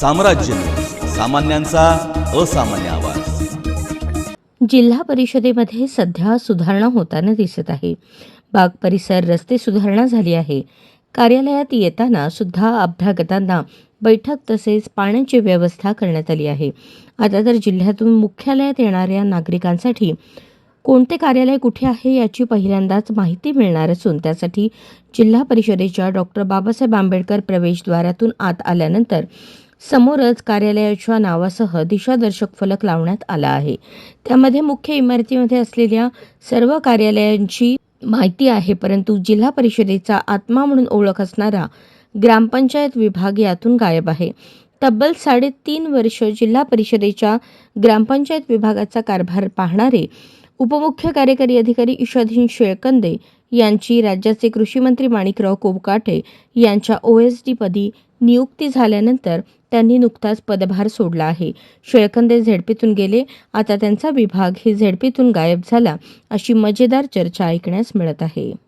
साम्राज्य. सामान्यांचा असामान्य आवाज. जिल्हा परिषदेमध्ये सध्या सुधारणा होताना दिसत आहे. बाग परिसर रस्ते सुधारणा झाली आहे. कार्यालयात येताना सुद्धा अभ्यागतांना बैठक तसेच पाण्याची व्यवस्था करण्यात आली आहे. आता तर जिल्ह्यातून मुख्यालयात येणाऱ्या नागरिकांसाठी कोणते कार्यालय कुठे आहे याची पहिल्यांदाच माहिती मिळणार असून त्यासाठी जिल्हा परिषदेच्या डॉक्टर बाबासाहेब आंबेडकर प्रवेशद्वारातून आत आल्यानंतर समोरच कार्यालयाच्या नावासह दिशादर्शक फलक लावण्यात आला आहे. त्यामध्ये मुख्य इमारतीमध्ये असलेल्या सर्व कार्यालयांची माहिती आहे परंतु जिल्हा परिषदेचा आत्मा म्हणून ओळख असणारा ग्रामपंचायत विभाग यातून गायब आहे. तब्बल साडेतीन वर्ष जिल्हा परिषदेच्या ग्रामपंचायत विभागाचा कारभार पाहणारे उपमुख्य कार्यकारी अधिकारी ईशाधीन शेळकंदे यांची राज्याचे कृषी मंत्री माणिकराव कोबकाटे यांच्या ओ एस डी पदी नियुक्ती झाल्यानंतर त्यांनी नुकताच पदभार सोडला आहे. शेळकंदे झेडपीतून गेले. आता त्यांचा विभाग ही झेडपीतून गायब झाला अशी मजेदार चर्चा ऐकण्यास मिळत आहे.